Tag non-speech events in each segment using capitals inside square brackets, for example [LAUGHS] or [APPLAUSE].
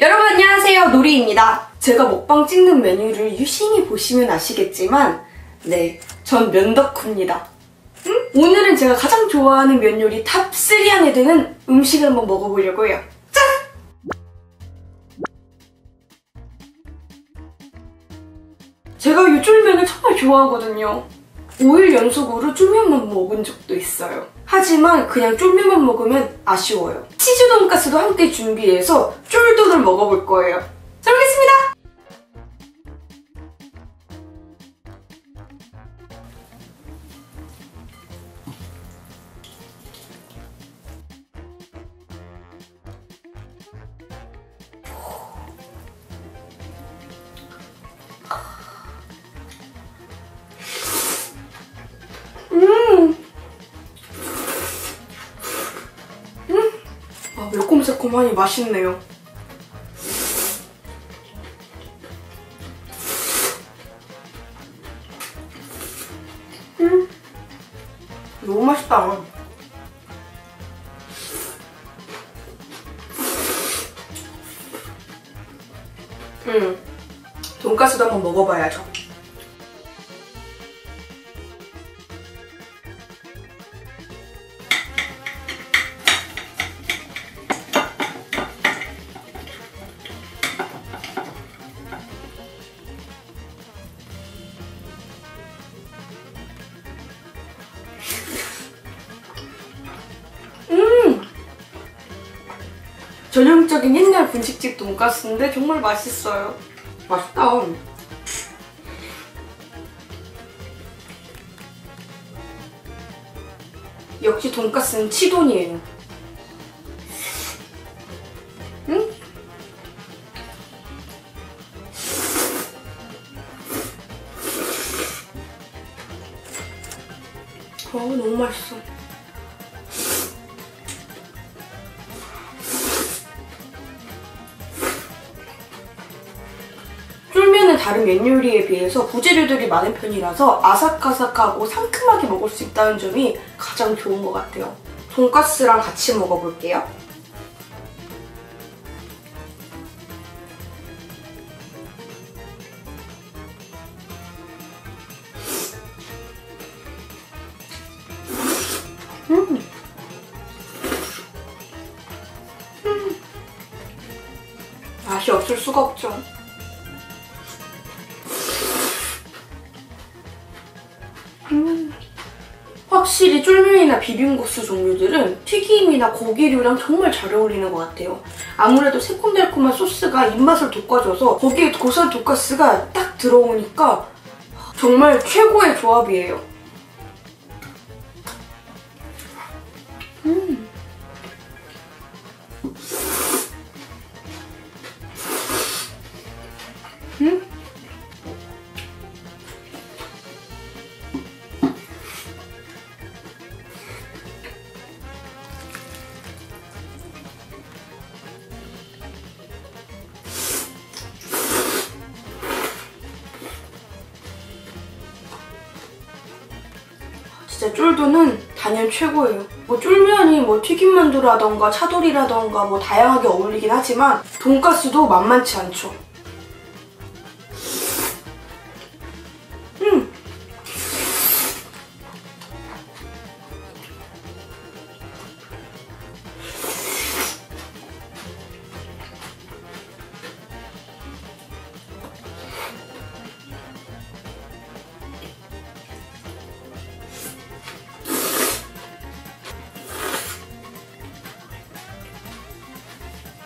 여러분 안녕하세요 노리입니다 제가 먹방 찍는 메뉴를 유심히 보시면 아시겠지만 네, 전 면덕후입니다 음? 오늘은 제가 가장 좋아하는 면 요리 탑3 안에 드는 음식을 한번 먹어보려고 해요 짠! 제가 이 쫄면을 정말 좋아하거든요 5일 연속으로 쫄면만 먹은 적도 있어요. 하지만 그냥 쫄면만 먹으면 아쉬워요. 치즈 돈가스도 함께 준비해서 쫄돈을 먹어볼 거예요. 잘 먹겠습니다! 음! 음! 매콤새콤하니 맛있네요. 음! 너무 맛있다. 음, 돈가스도 한번 먹어봐야죠. 전형적인 옛날 분식집 돈가스인데 정말 맛있어요. 맛있다. 역시 돈가스는 치돈이에요. 응? 어, 너무 맛있어. 다른 면 요리에 비해서 부재료들이 많은 편이라서 아삭아삭하고 상큼하게 먹을 수 있다는 점이 가장 좋은 것 같아요. 돈가스랑 같이 먹어볼게요. 음. 음. 맛이 없을 수가 없죠. 확실히 쫄면이나 비빔국수 종류들은 튀김이나 고기류랑 정말 잘 어울리는 것 같아요. 아무래도 새콤달콤한 소스가 입맛을 돋궈줘서 거기에 고소한 돈가스가 딱 들어오니까 정말 최고의 조합이에요. 음. 음? 진짜 쫄도는 단연 최고예요. 뭐 쫄면이 뭐 튀김만두라던가 차돌이라던가 뭐 다양하게 어울리긴 하지만 돈가스도 만만치 않죠.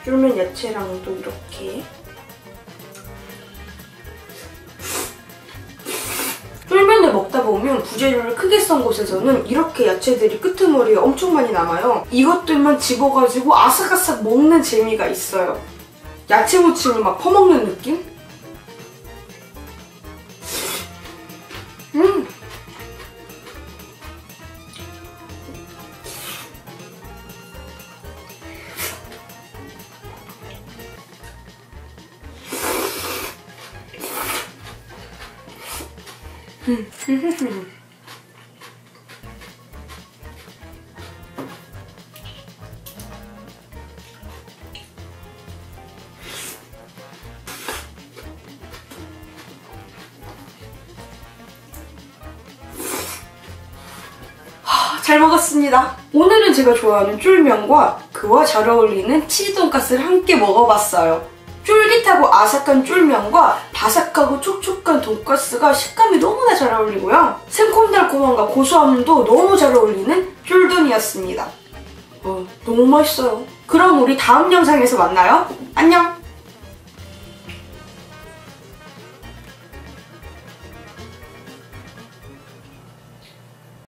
쫄면 야채랑도 이렇게 쫄면을 먹다 보면 부재료를 크게 썬 곳에서는 이렇게 야채들이 끄트머리에 엄청 많이 남아요. 이것들만 집어가지고 아삭아삭 먹는 재미가 있어요. 야채 무침을 막 퍼먹는 느낌? [LAUGHS] 아, 잘 먹었습니다. 오늘은 제가 좋아하는 쫄면과 그와 잘 어울리는 치즈 돈가스를 함께 먹어봤어요. 쫄깃하고 아삭한 쫄면과 바삭하고 촉촉한 돈가스가 식감이 너무나 잘 어울리고요. 새콤달콤함과 고소함도 너무 잘 어울리는 쫄돈이었습니다. 어, 너무 맛있어요. 그럼 우리 다음 영상에서 만나요. 안녕!